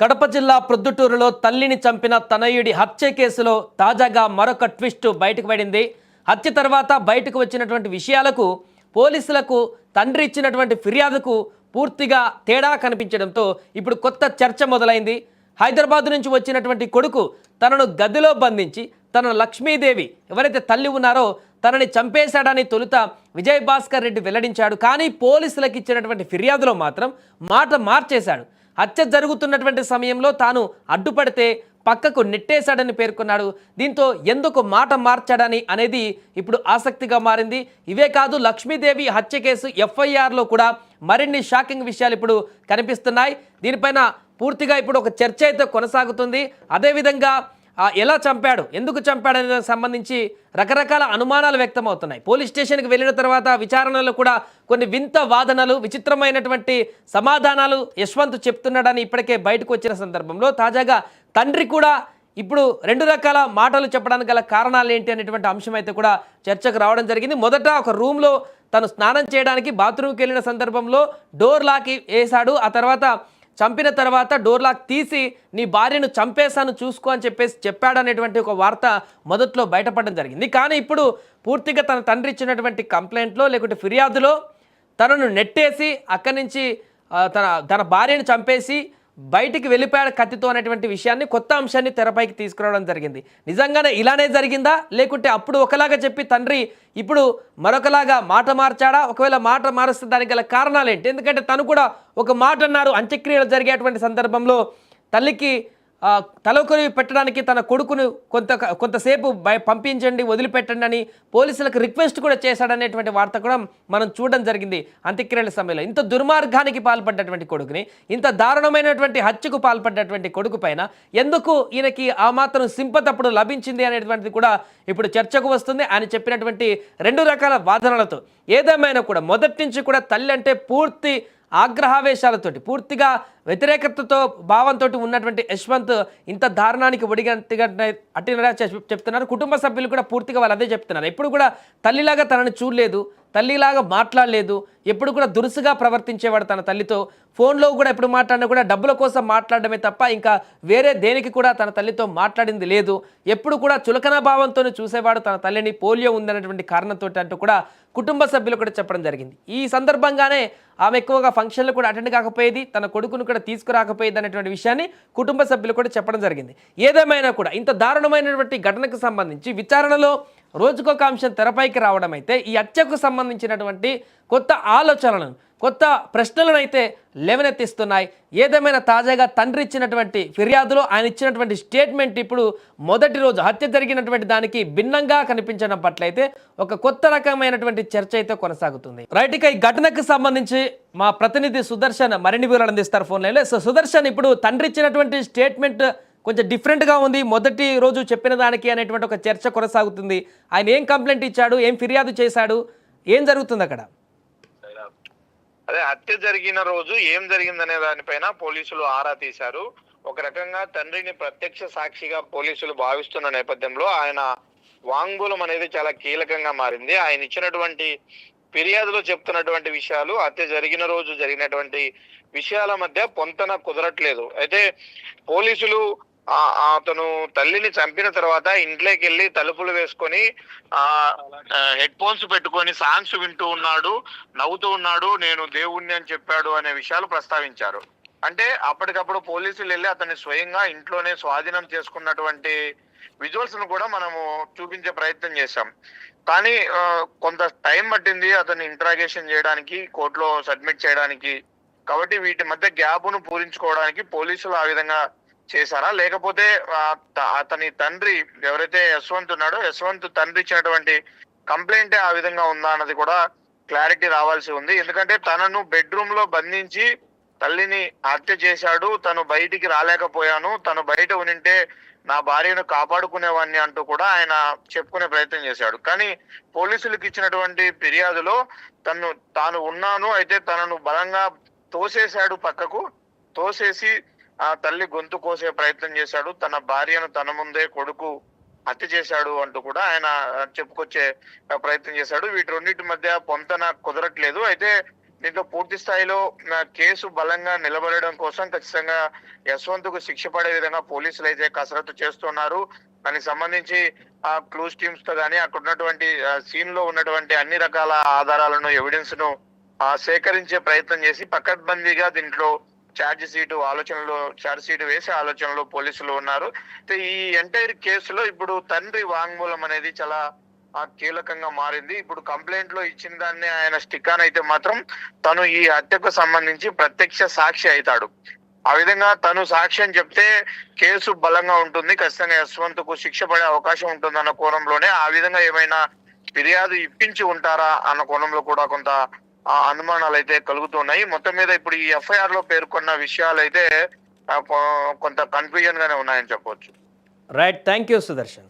కడప జిల్లా ప్రొద్దుటూరులో తల్లిని చంపిన తనయుడి హత్య కేసులో తాజాగా మరొక ట్విస్ట్ బయటకు పడింది. హత్య తర్వాత బయటకు వచ్చినటువంటి విషయాలకు పోలీసులకు తండ్రి ఇచ్చినటువంటి ఫిర్యాదుకు పూర్తిగా తేడా కనిపించడంతో ఇప్పుడు కొత్త చర్చ మొదలైంది. హైదరాబాద్ నుంచి వచ్చినటువంటి కొడుకు తనను గదిలో బంధించి తన లక్ష్మీదేవి ఎవరైతే తల్లి ఉన్నారో తనని చంపేశాడని తొలుత విజయ్ భాస్కర్ రెడ్డి వెల్లడించాడు. కానీ పోలీసులకు ఇచ్చినటువంటి ఫిర్యాదులో మాత్రం మాట మార్చేశాడు. హత్య జరుగుతున్నటువంటి సమయంలో తాను అడ్డుపడితే పక్కకు నెట్టేశాడని పేర్కొన్నాడు. దీంతో ఎందుకు మాట మార్చాడని అనేది ఇప్పుడు ఆసక్తిగా మారింది. ఇవే కాదు లక్ష్మీదేవి హత్య కేసు ఎఫ్ఐఆర్లో కూడా మరిన్ని షాకింగ్ విషయాలు ఇప్పుడు కనిపిస్తున్నాయి. దీనిపైన పూర్తిగా ఇప్పుడు ఒక చర్చ అయితే కొనసాగుతుంది. అదేవిధంగా ఎలా చంపాడు? ఎందుకు చంపాడు అనే దానికి సంబంధించి రకరకాల అనుమానాలు వ్యక్తమవుతున్నాయి. పోలీస్ స్టేషన్కి వెళ్ళిన తర్వాత విచారణలో కూడా కొన్ని వింత వాదనలు విచిత్రమైనటువంటి సమాధానాలు యశ్వంత్ చెప్తున్నాడని ఇప్పటికే బయటకు వచ్చిన సందర్భంలో తాజాగా తండ్రి కూడా ఇప్పుడు రెండు రకాల మాటలు చెప్పడానికి గల కారణాలు ఏంటి అనేటువంటి అంశం అయితే కూడా చర్చకు రావడం జరిగింది. మొదట ఒక రూమ్లో తను స్నానం చేయడానికి బాత్రూమ్కి వెళ్ళిన సందర్భంలో డోర్ లాకి వేశాడు. ఆ తర్వాత చంపిన తర్వాత డోర్ లాక్ తీసి నీ భార్యను చంపేశాను చూసుకో అని చెప్పేసి చెప్పాడనేటువంటి ఒక వార్త మొదట్లో బయటపడడం జరిగింది. కానీ ఇప్పుడు పూర్తిగా తన తండ్రి ఇచ్చినటువంటి కంప్లైంట్లో లేకుంటే ఫిర్యాదులో తనను నెట్టేసి అక్కడి నుంచి తన తన భార్యను చంపేసి బయటికి వెళ్ళిపోయాడు కత్తితో అనేటువంటి విషయాన్ని కొత్త అంశాన్ని తెరపైకి తీసుకురావడం జరిగింది. నిజంగానే ఇలానే జరిగిందా? లేకుంటే అప్పుడు ఒకలాగా చెప్పి తండ్రి ఇప్పుడు మరొకలాగా మాట మార్చాడా? ఒకవేళ మాట మారుస్తే దానికి గల కారణాలు ఏంటి? ఎందుకంటే తను కూడా ఒక మాట అన్నారు. అంత్యక్రియలు జరిగేటువంటి సందర్భంలో తల్లికి తలకొని పెట్టడానికి తన కొడుకును కొంత కొంతసేపు బయ పంపించండి వదిలిపెట్టండి అని పోలీసులకు రిక్వెస్ట్ కూడా చేశాడనేటువంటి వార్త కూడా మనం చూడడం జరిగింది అంత్యక్రియల సమయంలో. ఇంత దుర్మార్గానికి పాల్పడ్డటువంటి కొడుకుని ఇంత దారుణమైనటువంటి హత్యకు పాల్పడ్డటువంటి కొడుకు పైన ఎందుకు ఈయనకి ఆ మాత్రం సింపతప్పుడు లభించింది అనేటువంటిది కూడా ఇప్పుడు చర్చకు వస్తుంది. ఆయన చెప్పినటువంటి రెండు రకాల వాదనలతో ఏదేమైనా కూడా మొదటి నుంచి కూడా తల్లి అంటే పూర్తి ఆగ్రహావేశాలతోటి పూర్తిగా వ్యతిరేకతతో భావంతో ఉన్నటువంటి యశ్వంత్ ఇంత దారుణానికి ఒడిగంటిగా అట్టినరా చెప్తున్నారు. కుటుంబ సభ్యులు కూడా పూర్తిగా వాళ్ళు అదే చెప్తున్నారు. ఎప్పుడు కూడా తల్లిలాగా తనని చూడలేదు. తల్లిలాగా మాట్లాడలేదు ఎప్పుడు కూడా దురుసుగా ప్రవర్తించేవాడు తన తల్లితో. ఫోన్లో కూడా ఎప్పుడు మాట్లాడినా కూడా డబ్బుల కోసం మాట్లాడడమే తప్ప ఇంకా వేరే దేనికి కూడా తన తల్లితో మాట్లాడింది లేదు. ఎప్పుడు కూడా చులకన భావంతోనే చూసేవాడు తన తల్లిని పోలియో ఉందనేటువంటి కారణంతో అంటూ కూడా కుటుంబ సభ్యులు కూడా చెప్పడం జరిగింది. ఈ సందర్భంగానే ఆమె ఎక్కువగా ఫంక్షన్లు కూడా అటెండ్ కాకపోయేది తన కొడుకును కూడా తీసుకురాకపోయేది అనేటువంటి విషయాన్ని కుటుంబ సభ్యులు కూడా చెప్పడం జరిగింది. ఏదేమైనా కూడా ఇంత దారుణమైనటువంటి ఘటనకు సంబంధించి విచారణలో రోజుకొక అంశం తెరపైకి రావడం అయితే ఈ హత్యకు సంబంధించినటువంటి కొత్త ఆలోచనలను కొత్త ప్రశ్నలను అయితే లేవనెత్తిస్తున్నాయి. ఏదేమైనా తాజాగా తండ్రి ఇచ్చినటువంటి ఫిర్యాదులో ఆయన ఇచ్చినటువంటి స్టేట్మెంట్ ఇప్పుడు మొదటి రోజు హత్య జరిగినటువంటి దానికి భిన్నంగా కనిపించడం పట్లయితే ఒక కొత్త రకమైనటువంటి చర్చ అయితే కొనసాగుతుంది. రైట్ ఇక ఈ ఘటనకు సంబంధించి మా ప్రతినిధి సుదర్శన్ మరిన్ని వివరాలు అందిస్తారు ఫోన్ లైన్లో సో సుదర్శన్ ఇప్పుడు తండ్రి ఇచ్చినటువంటి స్టేట్మెంట్ కొంచెం డిఫరెంట్గా ఉంది. మొదటి రోజు చెప్పిన దానికి అనేటువంటి ఒక చర్చ కొనసాగుతుంది. ఆయన ఏం కంప్లైంట్ ఇచ్చాడు? ఏం ఫిర్యాదు చేశాడు? ఏం జరుగుతుంది అక్కడ? అదే హత్య జరిగిన రోజు ఏం జరిగిందనే దానిపైన పోలీసులు ఆరా తీశారు. ఒక రకంగా తండ్రిని ప్రత్యక్ష సాక్షిగా పోలీసులు భావిస్తున్న నేపథ్యంలో ఆయన వాంగ్మూలం అనేది చాలా కీలకంగా మారింది. ఆయన ఇచ్చినటువంటి ఫిర్యాదులో చెప్తున్నటువంటి విషయాలు హత్య జరిగిన రోజు జరిగినటువంటి విషయాల మధ్య పొంతన కుదరట్లేదు. అయితే పోలీసులు అతను తల్లిని చంపిన తర్వాత ఇంట్లోకి వెళ్ళి తలుపులు వేసుకొని ఆ హెడ్ ఫోన్స్ పెట్టుకొని సాంగ్స్ వింటూ ఉన్నాడు నవ్వుతూ ఉన్నాడు నేను దేవుణ్ణి అని చెప్పాడు అనే విషయాలు ప్రస్తావించారు. అంటే అప్పటికప్పుడు పోలీసులు వెళ్ళి అతన్ని స్వయంగా ఇంట్లోనే స్వాధీనం చేసుకున్నటువంటి విజువల్స్ను కూడా మనము చూపించే ప్రయత్నం చేశాం. కానీ కొంత టైం పట్టింది అతన్ని ఇంట్రాగేషన్ చేయడానికి కోర్టులో సబ్మిట్ చేయడానికి. కాబట్టి వీటి మధ్య గ్యాప్ను పూరించుకోవడానికి పోలీసులు ఆ విధంగా చేశారా? లేకపోతే అతని తండ్రి ఎవరైతే యశ్వంత్ ఉన్నాడో యశ్వంత్ తండ్రి ఇచ్చినటువంటి కంప్లైంట్ ఆ విధంగా ఉందా అన్నది కూడా క్లారిటీ రావాల్సి ఉంది. ఎందుకంటే తనను బెడ్రూమ్లో బంధించి తల్లిని హత్య చేశాడు తను బయటికి రాలేకపోయాను తను బయట ఉనింటే నా భార్యను కాపాడుకునేవాడిని అంటూ కూడా ఆయన చెప్పుకునే ప్రయత్నం చేశాడు. కానీ పోలీసులకు ఇచ్చినటువంటి ఫిర్యాదులో తను తాను ఉన్నాను అయితే తనను బలంగా తోసేశాడు పక్కకు తోసేసి ఆ తల్లి గొంతు కోసే ప్రయత్నం చేశాడు. తన భార్యను తన ముందే కొడుకు హత్య చేశాడు అంటూ కూడా ఆయన చెప్పుకొచ్చే ప్రయత్నం చేశాడు. వీటి రెండింటి మధ్య పొంతన కుదరట్లేదు. అయితే దీంట్లో పూర్తి స్థాయిలో కేసు బలంగా నిలబడడం కోసం ఖచ్చితంగా యశ్వంత్కు శిక్ష పడే విధంగా పోలీసులు అయితే కసరత్తు చేస్తున్నారు. దానికి సంబంధించి ఆ క్లూస్ టీమ్స్తో కానీ అక్కడ ఉన్నటువంటి సీన్లో ఉన్నటువంటి అన్ని రకాల ఆధారాలను ఎవిడెన్స్ను సేకరించే ప్రయత్నం చేసి పకడ్బందీగా దీంట్లో ఛార్జ్ షీటు ఆలోచనలో ఛార్జ్ షీట్ వేసే ఆలోచనలో పోలీసులు ఉన్నారు. ఈ ఎంటైర్ కేసులో ఇప్పుడు తండ్రి వాంగ్మూలం అనేది చాలా కీలకంగా మారింది. ఇప్పుడు కంప్లైంట్లో ఇచ్చిన దాన్ని ఆయన స్టిక్ అయితే మాత్రం తను ఈ హత్యకు సంబంధించి ప్రత్యక్ష సాక్షి అవుతాడు. ఆ విధంగా తను సాక్ష్యం చెప్తే కేసు బలంగా ఉంటుంది. ఖచ్చితంగా యశ్వంత్కు శిక్ష పడే అవకాశం ఉంటుంది అన్న కోణంలోనే ఆ విధంగా ఏమైనా ఫిర్యాదు ఇప్పించి ఉంటారా అన్న కోణంలో కూడా కొంత ఆ, అనుమానాలు అయితే కలుగుతున్నాయి. మొత్తం మీద ఇప్పుడు ఈ ఎఫ్ఐఆర్లో పేర్కొన్న విషయాలు అయితే కొంత కన్ఫ్యూజన్ గానే ఉన్నాయని చెప్పవచ్చు రైట్ థ్యాంక్ యూ సుదర్శన్.